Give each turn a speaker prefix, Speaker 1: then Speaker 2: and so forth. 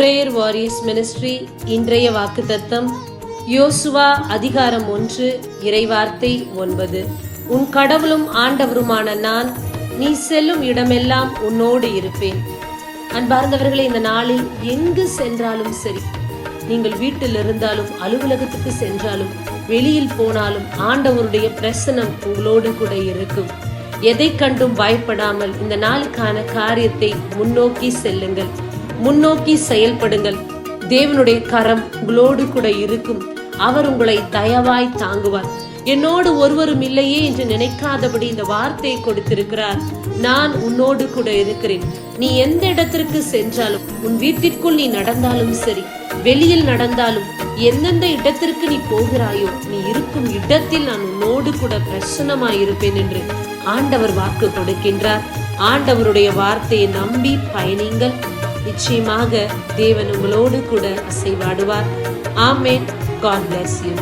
Speaker 1: Grace ministry இன்றைய வாக்குத்தத்தம் யோசுவா அதிகாரம் ஒன்று இறைவார்த்தை ஒன்பது. உன் கடவுளும் ஆண்டவருமான நான் நீ செல்லும் இடமெல்லாம் உன்னோடு இருப்பேன். அன்பார்ந்தவர்களை இந்த நாளில் எங்கு சென்றாலும் சரி நீங்கள் வீட்டில் இருந்தாலும் அலுவலகத்துக்கு சென்றாலும் வெளியில் போனாலும் ஆண்டவருடைய பிரசனம் உங்களோடு கூட இருக்கும். எதை கண்டும் பயப்படாமல் இந்த நாளுக்கான காரியத்தை முன்னோக்கி செல்லுங்கள். முன்னோக்கி செயல்படுங்கள். தேவனுடைய கரம் உங்களோடு கூட இருக்கும். அவர் உங்களை தயவாய் தாங்குவார். என்னோடு ஒருவரும் இல்லையே என்று நினைக்காதபடி இந்த வார்த்தையை கொடுத்திருக்கிறார். நான் உன்னோடு கூட இருக்கிறேன். நீ எந்த இடத்திற்கு சென்றாலும் உன் வீட்டிற்குள் நீ நடந்தாலும் சரி வெளியில் நடந்தாலும் எந்தெந்த இடத்திற்கு நீ போகிறாயோ நீ இருக்கும் இடத்தில் நான் உன்னோடு கூட பிரசனமாயிருப்பேன் என்று ஆண்டவர் வாக்கு கொடுக்கின்றார். ஆண்டவருடைய வார்த்தையை நம்பி பயணிங்கள். நிச்சயமாக தேவன் உங்களோடு கூட அசைவாடுவார் ஆமேன். God
Speaker 2: bless you